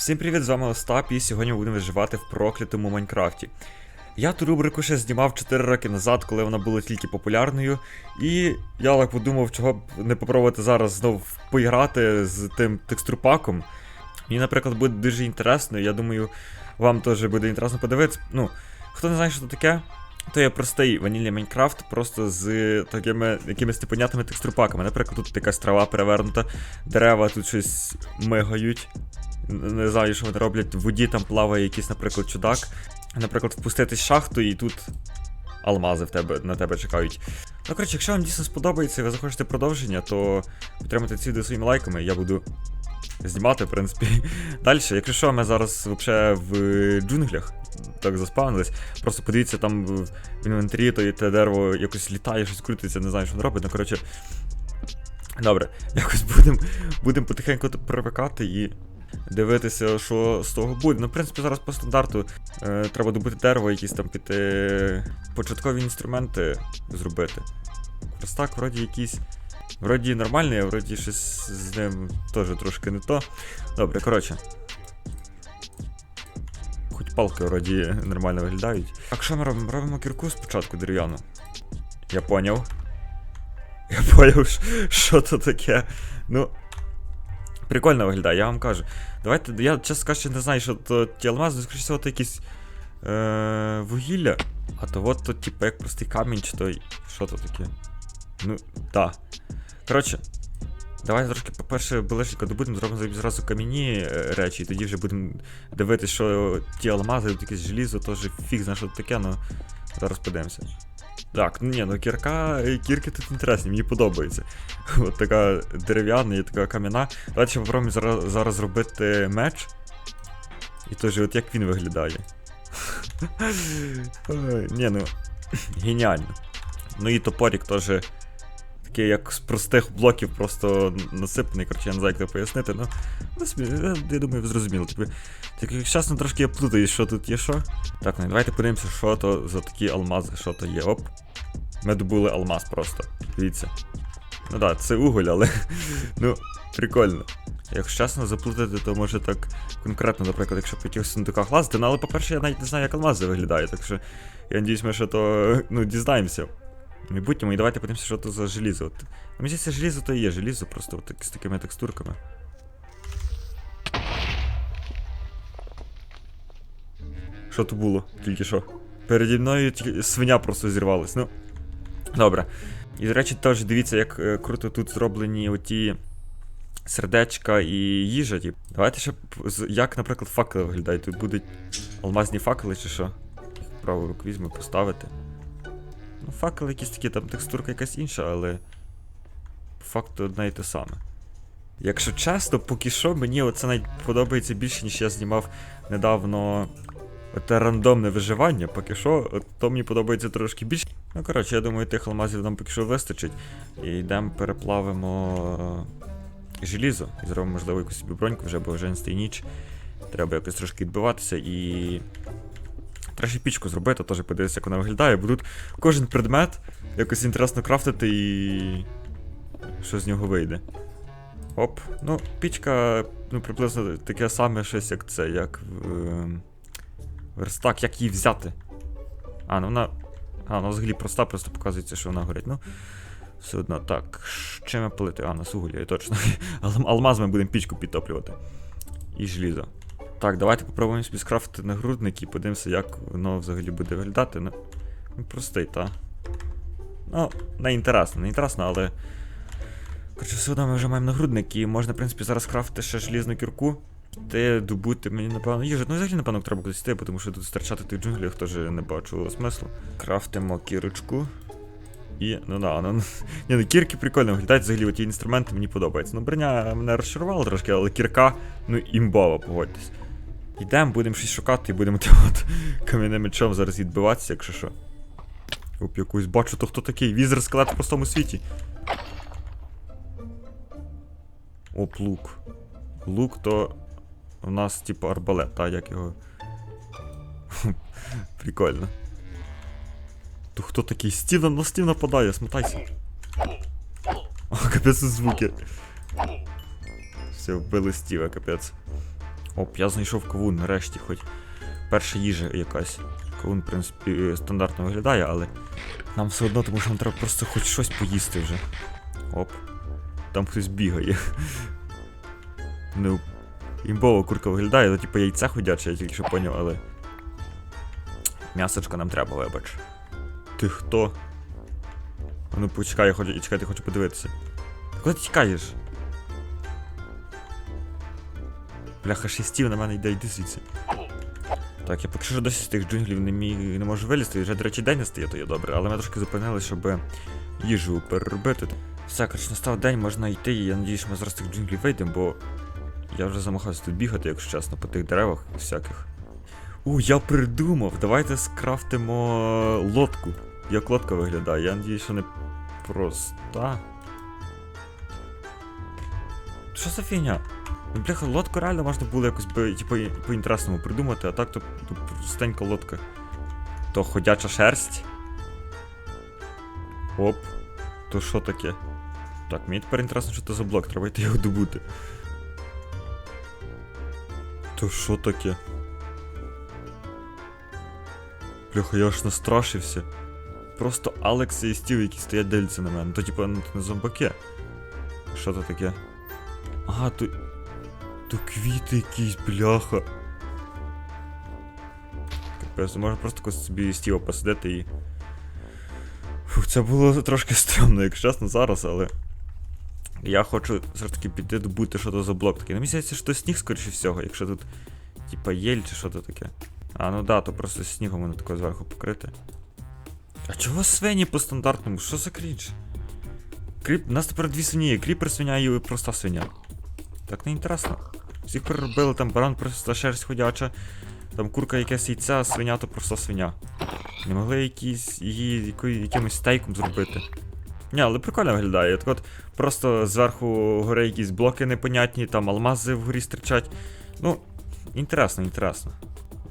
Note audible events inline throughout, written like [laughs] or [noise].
Всім привіт, з вами Остап, і сьогодні будемо виживати в проклятому Майнкрафті. Я ту рубрику ще знімав 4 роки назад, коли вона була тільки популярною, і я так подумав, чого б не попробувати зараз знов поіграти з тим текстурпаком. Мені, наприклад, буде дуже інтересно, я думаю, вам теж буде інтересно подивитися. Ну, хто не знає, що це таке, то є простий ванільний Майнкрафт, просто з такими якимись непонятними текстурпаками. Наприклад, тут якась трава перевернута, дерева тут щось мигають. Не знаю, що вони роблять. В воді там плаває якийсь, наприклад, чудак. Наприклад, впуститись в шахту і тут алмази в тебе, на тебе чекають. Ну, коротше, якщо вам дійсно сподобається і ви захочете продовження, то підтримайте ці відео своїми лайками, я буду знімати, в принципі. [laughs] Далі, якщо що, ми зараз взагалі в джунглях. Так заспавнились. Просто подивіться, там в інвентарі то і те дерево якось літає, щось крутиться, не знаю, що воно робить. Ну, коротше. Добре, [laughs] якось будемо будем потихеньку привикати і дивитися, що з того буде. Ну, в принципі, зараз по стандарту е, треба добути дерево, якісь там піти початкові інструменти зробити. Верстак, вроді якийсь. Вроді нормальний, а вроді щось з ним теж трошки не то. Добре, коротше. Хоч палки вроді нормально виглядають. Так, що ми робимо? Робимо кірку спочатку дерев'яну. Я поняв. Я поняв, що то таке. Ну. Прикольно виглядає, я вам кажу. Давайте, я чесно кажучи, не знаю, що то ті алмази, скоріше всього, то якісь е, вугілля. А то от то, типу, як простий камінь, чи то. Що то таке? Ну, так. Коротше, давайте трошки, по-перше, ближченько добудемо, зробимо зразу кам'яні е, речі, і тоді вже будемо дивитися, що ті алмази, тут якесь желізо, теж фіг знає, що таке, ну зараз подивимося. Так, ну ні, ну кірка, е, кірки тут інтересні, мені подобається. [laughs] От така дерев'яна і така кам'яна. Давайте ще попробуємо зараз, зараз зробити меч. І теж, от як він виглядає. [laughs] Ні, ну, [clears throat] геніально. Ну і топорик теж такий, як з простих блоків, просто насипаний, коротше, я не знаю, як це пояснити, ну, я, я думаю, ви зрозуміли. Типу, тільки чесно, трошки я плутаю, що тут є що. Так, ну давайте подивимося, що то за такі алмази, що то є. Оп. Ми добули алмаз просто. Дивіться. Ну так, да, це уголь, але. [laughs] ну, прикольно. Якщо чесно заплутати, то може так конкретно, наприклад, якщо по якихось сундуках лазити, ну але по-перше, я навіть не знаю, як алмази виглядають, так що я надіюсь, ми ще то ну, дізнаємося. В майбутньому, і давайте подивимося, що то за желізо. Ну, мені здається, желізо то і є, желізо просто от, з такими текстурками. Що то було? Тільки що? Переді мною свиня просто зірвалась. Ну. Добре. І, до речі, теж дивіться, як е, круто тут зроблені оті сердечка і їжа. Тіп. Давайте ще як, наприклад, факели виглядають. Тут будуть алмазні факели чи що? Праву руку візьму поставити. Ну, факели якісь такі, там текстурка якась інша, але по факту одне і те саме. Якщо чесно, поки що мені оце навіть подобається більше, ніж я знімав недавно Оте рандомне виживання, поки що, то мені подобається трошки більше. Ну, коротше, я думаю, тих алмазів нам поки що вистачить. І йдемо переплавимо е, желізо. І зробимо, можливо, якусь собі броньку вже, бо вже настає ніч. Треба якось трошки відбиватися і. Треба ще пічку зробити, теж подивитися, як вона виглядає, бо кожен предмет якось інтересно крафтити і. Що з нього вийде. Оп. Ну, пічка, ну, приблизно таке саме щось, як це, як ем, Верстак, як її взяти? А, ну вона. А, вона взагалі проста, просто показується, що вона горить. Ну, все одно, так. Чим я палити? А, нас уголь, точно. [laughs] Ал- Алмаз ми будемо пічку підтоплювати. І желізо. Так, давайте попробуємо собі скрафтити нагрудник і подивимося, як воно взагалі буде виглядати. Ну, простий, та. Ну, не інтересно, не інтересно, але. Коротше, все одно ми вже маємо нагрудник і можна, в принципі, зараз крафтити ще желізну кірку. Те добути мені, напевно, їжу. Ну, взагалі, напевно, треба кудись йти, тому що тут стерчати в тих джунглях теж не бачу смислу. Крафтимо кірочку. І, ну да, ну. [laughs] Ні, ну кірки прикольно виглядають, взагалі ті інструменти мені подобаються. Ну, броня мене розчарувала трошки, але кірка, ну, імбова, погодьтесь. Йдемо, будемо щось шукати і будемо [laughs] от кам'яним мечом зараз відбиватися, якщо що. Оп, якусь бачу, то хто такий? Візер скелет в простому світі. Оп, лук. Лук то у нас, типу, арбалет, та як його. [laughs] Прикольно. То хто такий? Стів на стів нападає, смотайся. О, капець звуки. Все, вбили Стіва, капець. Оп, я знайшов кавун, нарешті, хоч перша їжа якась. Кавун, в принципі, е, стандартно виглядає, але нам все одно, тому що нам треба просто хоч щось поїсти вже. Оп. Там хтось бігає. Ну, імбова курка виглядає, ну типу яйця ходяче, я тільки що поняв, але. М'ясочко нам треба, вибач. Ти хто? Ну почекай, я хочу, чекай, я хочу подивитися. Куди ти тікаєш? Бляха, шестів на мене йде, йди звідси. Так, я поки що досі з тих джунглів не, міг, не можу вилізти, вже, до речі, день настає, то є добре, але ми трошки зупинилися, щоб їжу переробити. Все, коротше, настав день, можна йти, і я надіюсь, що ми зараз з тих джунглів вийдемо, бо я вже замахався тут бігати, якщо чесно, по тих деревах всяких. У, я придумав! Давайте скрафтимо лодку. Як лодка виглядає, я надіюсь, що не проста. Що за фігня? Ну, бляха, лодку реально можна було якось типу, по-інтересному придумати, а так то, простенька лодка. То ходяча шерсть. Оп. То що таке? Так, мені тепер інтересно, що це за блок, треба йти його добути. То що таке? Бляха, я аж настрашився. Просто Алекс і Стів, які стоять дивляться на мене. То типа ну, не зомбаки. Що то таке? Ага, то. То квіти якісь, бляха. Капець, можна просто якось собі Стіва посадити і. Фух, це було трошки стрьомно, якщо чесно, зараз, але. Я хочу все ж таки піти добути, що то за блок такий. Ну, мені здається, що то сніг, скоріше всього, якщо тут. Типа єль чи що то таке. А, ну да, то просто снігом воно тако зверху покрите. А чого свині по стандартному? Що за крінж? Кріп... У нас тепер дві свині, кріпер свиня і проста свиня. Так не інтересно. Всіх переробили, там баран просто шерсть ходяча, там курка якась яйця, а свиня то просто свиня. Не могли якісь її якої, якимось стейком зробити. Ні, але прикольно виглядає. Так от просто зверху гори якісь блоки непонятні, там алмази вгорі стирчать. Ну, інтересно, інтересно.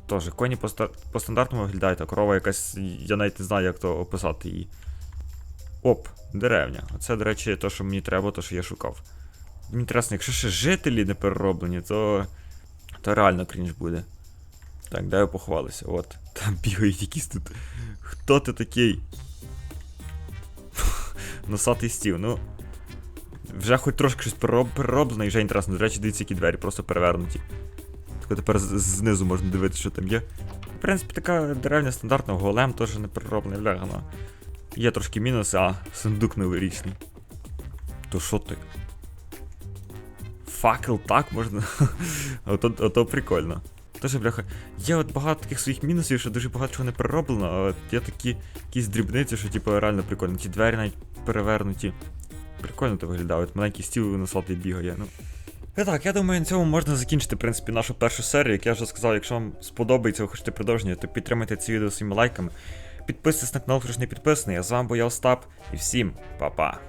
Тоже, коні по, ста- по стандартному виглядають, а корова якась, я навіть не знаю, як то описати її. Оп, деревня. Оце, до речі, то, що мені треба, то, що я шукав. Мені інтересно, якщо ще жителі не перероблені, то. то реально крінж буде. Так, дай похвалися. От. Там бігають якісь тут. Хто ти такий? [laughs] Носатий стів, ну. Вже хоч трошки щось перероб- перероблено і вже інтересно. До речі, дивіться, які двері просто перевернуті. Так тепер знизу можна дивитися, що там є. В принципі, така деревня стандартна, голем теж не перероблений, бляга, ну. Є трошки мінуси, а сундук новорічний. То що ти? Факел так можна. [laughs] ото, ото прикольно. Тож, бляха, є от багато таких своїх мінусів, що дуже багато чого не перероблено, а от є такі якісь дрібниці, що типу реально прикольно. Ті двері навіть перевернуті. Прикольно то виглядає, от маленький стіл носатий бігає. Ну. І так, я думаю, на цьому можна закінчити, в принципі, нашу першу серію. Як я вже сказав, якщо вам сподобається, ви хочете продовження, то підтримайте це відео своїми лайками. Підписуйтесь на канал, хто ж не підписаний. Я з вами був я Остап, і всім па-па.